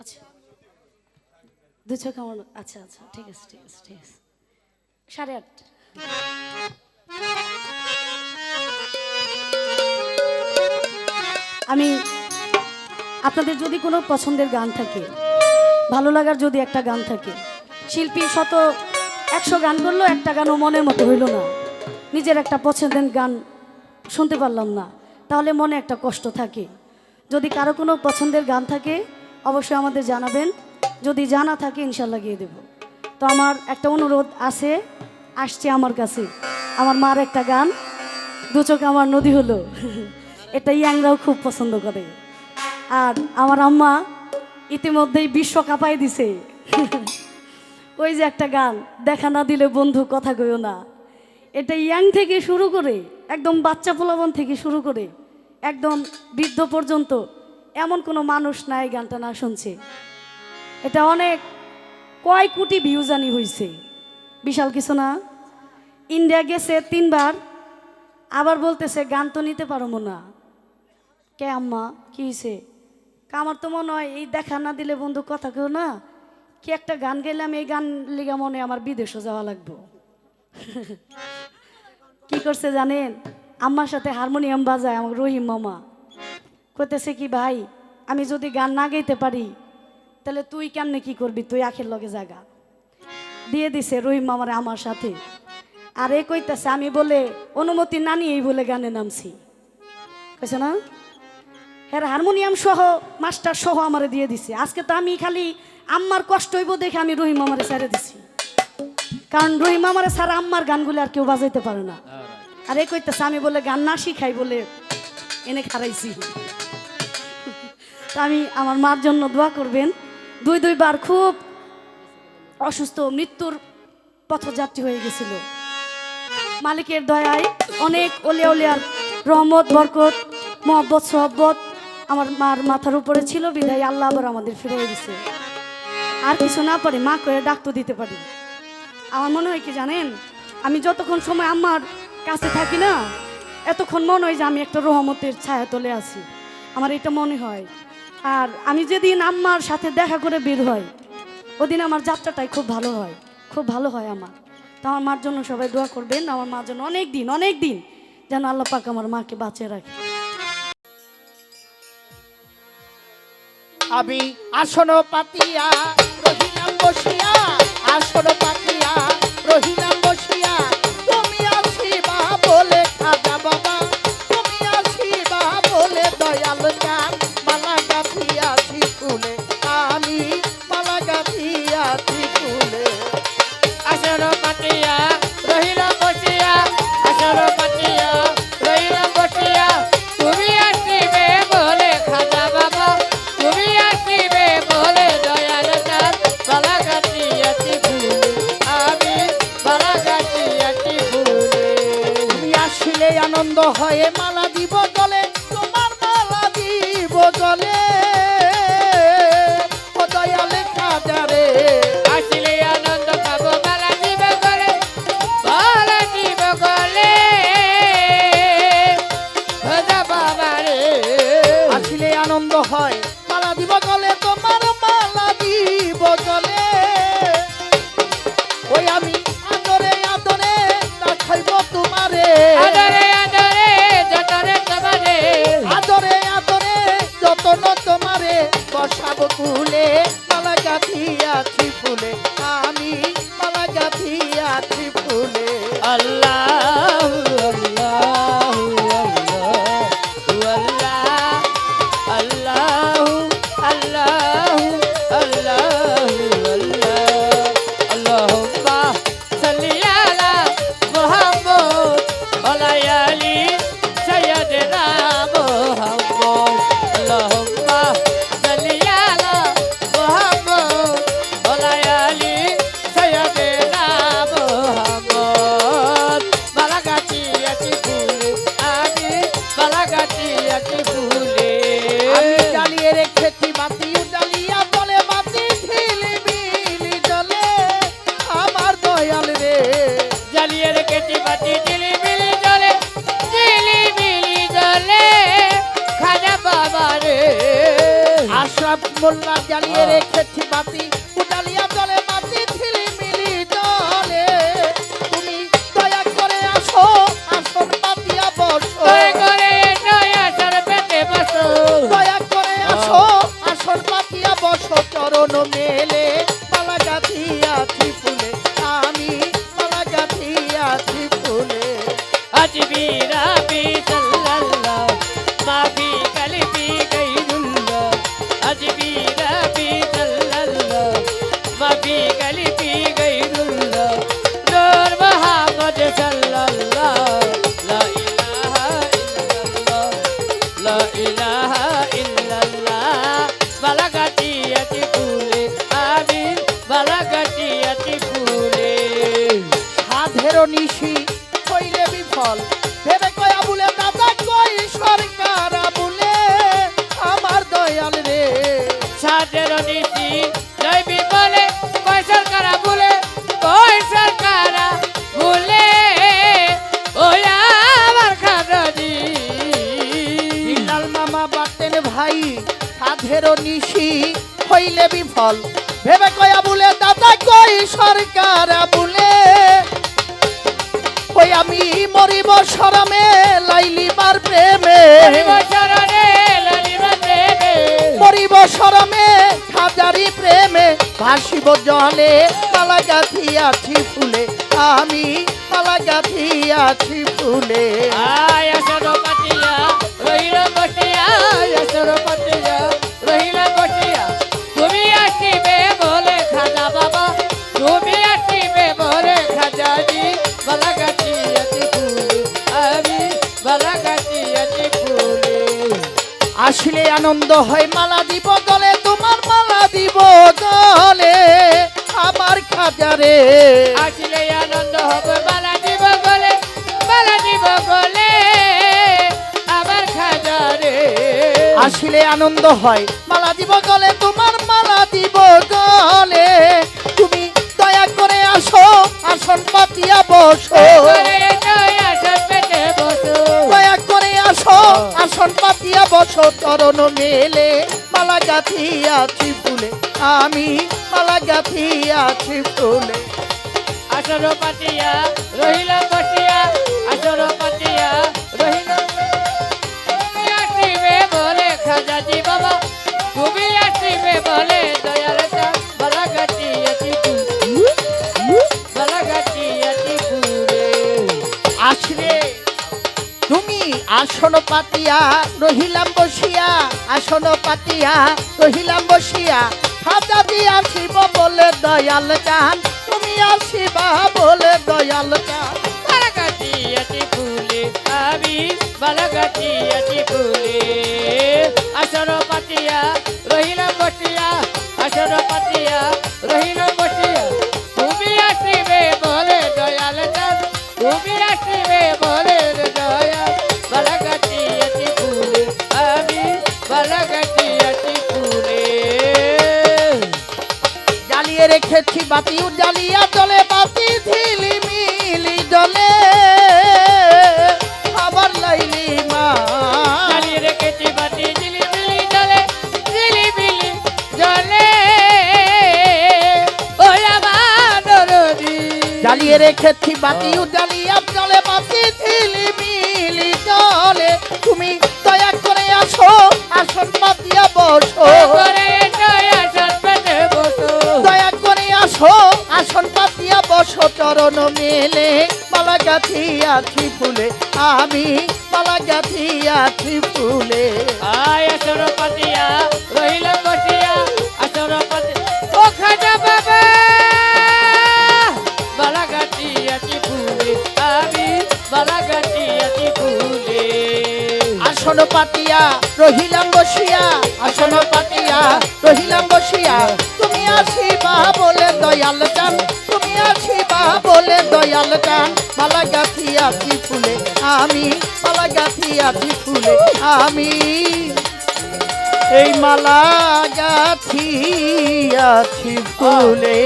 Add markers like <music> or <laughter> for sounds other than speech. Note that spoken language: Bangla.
আচ্ছা। দু চোখ আমার আচ্ছা আচ্ছা ঠিক আছে ঠিক আছে ঠিক আছে। সাড়ে আট। আমি আপনাদের যদি কোনো পছন্দের গান থাকে, ভালো লাগার যদি একটা গান থাকে, শিল্পী শত একশো গান করলেও একটা গানও মনের মতো হইল না। নিজের একটা পছন্দের গান শুনতে পারলাম না, তাহলে মনে একটা কষ্ট থাকে। যদি কারও কোনো পছন্দের গান থাকে অবশ্যই আমাদের জানাবেন। যদি জানা থাকে, ইনশাল্লাহ গিয়ে দেব। তো আমার একটা অনুরোধ আছে, আসছে আমার কাছে। আমার মার একটা গান, দু চোখে আমার নদী হলো। <laughs> এটা ইয়াংরাও খুব পছন্দ করে। আর আমার আম্মা ইতিমধ্যেই বিশ্ব কাঁপাই দিছে। <laughs> ওই যে একটা গান, দেখা না দিলে বন্ধু কথা কইও না। এটা ইয়াং থেকে শুরু করে, একদম বাচ্চা পোলাবন থেকে শুরু করে, একদম বৃদ্ধ পর্যন্ত এমন কোনো মানুষ নাই গানটা না শুনছে। এটা অনেক কয় কোটি ভিউ জানি হয়েছে বিশাল কিছু না। ইন্ডিয়া গেছে তিনবার, আবার বলতেছে, গান তো নিতে পারব না। কে আম্মা, কি হয়েছে আমার তো মনে হয় এই দেখা না দিলে বন্ধু কথা কেউ না। কি একটা গান গেলাম এই গান লিগা মনে আমার বিদেশও যাওয়া লাগবো। <laughs> কি করছে জানেন? আম্মার সাথে হারমোনিয়াম বাজায় আমার রহিম মামা। কইতেছে কি ভাই আমি যদি গান না গাইতে পারি তাহলে তুই কেমনে কি করবি? তুই আখের লগে জাগা। দিয়ে দিছে রহিম মামারে আমার সাথে। আর এ কইতেছে আমি বলে অনুমতি না নিয়েই বলে গানে নামছি। কইছে না? হ্যাঁ হারমোনিয়াম সহ মাস্টার সহ আমারে দিয়ে দিছে। আজকে তো আমি খালি আম্মার কষ্ট হইব দেখে আমি রহিম মামারে ছেড়ে দিছি। কারণ রহিম মামারে ছাড়া আম্মার গানগুলো আর কেউ বাজাইতে পারে না। আর এই কইতেছে আমি বলে গান না শিখাই বলে এনে খারাইছি। আমি আমার মার জন্য দোয়া করবেন। দুই দুইবার খুব অসুস্থ, মৃত্যুর পথযাত্রী হয়ে গেছিল। মালিকের দয়ায় অনেক ওলে ওলিয়ার রহমত, বরকত, মহব্বত, সহব্বত আমার মার মাথার উপরে ছিল বিধায় আল্লাহ আবার আমাদের ফিরে দিছে। আর কিছু না পারে, মা করে ডাক্তার দিতে পারি। আমার মনে হয় কি জানেন, আমি যতক্ষণ সময় আমার কাছে থাকি না, এতক্ষণ মনে হয় যে আমি একটা রহমতের ছায়া তলে আছি। আমার এটা মনে হয়। আর আমি যেদিন আম্মার সাথে দেখা করে বের হয় ওদিন আমার যাত্রাটাই খুব ভালো হয়, খুব ভালো হয় আমার। তো আমার মার জন্য সবাই দোয়া করবেন, আমার মার জন্য অনেক দিন অনেক দিন যেন আল্লাহ পাক আমার মাকে বাঁচিয়ে রাখে। আমি আসন পাতিয়া, রহিলাম বসিয়া, আসন পাতিয়া আনন্দ হয়ে মালা দিব গলে যতন তোমারে বসাবো কুলে মালা গাথিয়াছি ফুলে। মোল্লা জ্বালিয়ে রেখেছি বাতি। উডালিয়া জলে বাতি ঝিলিমিলি জলে। তুমি দয়া করে আসো আসন পাতিয়া বসো। দয়া করে পেতে বসো। দয়া করে আসো আসন পাতিয়া বসো চরণ মেলে। মালা গাথিয়াছি ফুলে আমি মালা গাথিয়াছি ফুলে আজবি রাবি সাল্লাল্লাহ সাধের নিশি কইলে বিফল। ভেবে কয়া বলে দাদা কই সরকার বলে আমার দয়াল রে। সাদের নীতি জয় বিপলে কয় সরকারা ভুলে কয় সরকারা ভুলে ওই আমার খাদি বিল্লাল মামা বাটেন ভাই সাধের নিশি হইলে বিফল। ভেবে কয়া বলে দাদা কই সরকার বলে আমি মরিব শরমে লাইলিবার প্রেমে। মরিব শরমে হাজারি প্রেমে। ভাসিব জলে পালা গাথি আছি ফুলে। আমি পালা গাথি আছি ফুলে। আয় আসলে আনন্দ হয় মালা দিব গলে তোমার মালা দিব গলে আমার খাজারে। আসলে আনন্দ হবে বালা দিব বলে বালা দিব বলে আমার খাজারে। আসলে আনন্দ হয় মালা দিব গলে তোমার মালা দিব গলে তুমি দয়া করে আসো আসন পাতিয়া বসো। চরণ মেলে মালা গাথিয়াছি ফুলে। আমি মালা গাথিয়াছি ফুলে। আসর পাতিয়া রহিল বসিয়া আসর পাতিয়া। রহিল তুমি বাবা। তুমি আসন পাতিয়া, রহিলাম বসিয়া, আসন পাতিয়া, রহিলাম বসিয়া। খাজা দিয়া শিব বলে দয়াল চান, তুমি আসিবা বলে দয়াল চান। ফুলে আসর পাতিয়া, রহিলাম বসিয়া আসর পাতিয়া, রহিলাম জ্বালিয়ে রেখেছি বাতি জ্বালিয়া জলে বাতি ঝিলি মিলি জলে। আবার লাইলি মা। চালিয়ে রেখেছি বাতি ঝিলিমিলি জলে ঝিলিমিলি জলে। ওই আমার জ্বালিয়ে রেখেছি বাতি জ্বালিয়া জলে বাতি ঝিলি মিলি জলে। তুমি দয়া করে আসো আসন পাতিয়া বসো। চরণ মেলে মালা গাথিয়াছি ফুলে। আমি মালা গাথিয়াছি ফুলে। আয় আসর পাতিয়া রহিল বসিয়া আসর পাতি ও খাজা বাবা বালাগাটি আছি ফুলে আমি বালাগাটি আছি ফুলে। আসন পাতিয়া রহিলাম বসিয়া। আসন পাতিয়া রহিলাম বসিয়া। তুমি আসিবা বলে দয়াল বলে দয়াল চান মালা গাথিয়াছি ফুলে? আমি মালা গাথিয়াছি ফুলে? আমি এই মালা গাথিয়াছি ফুলে?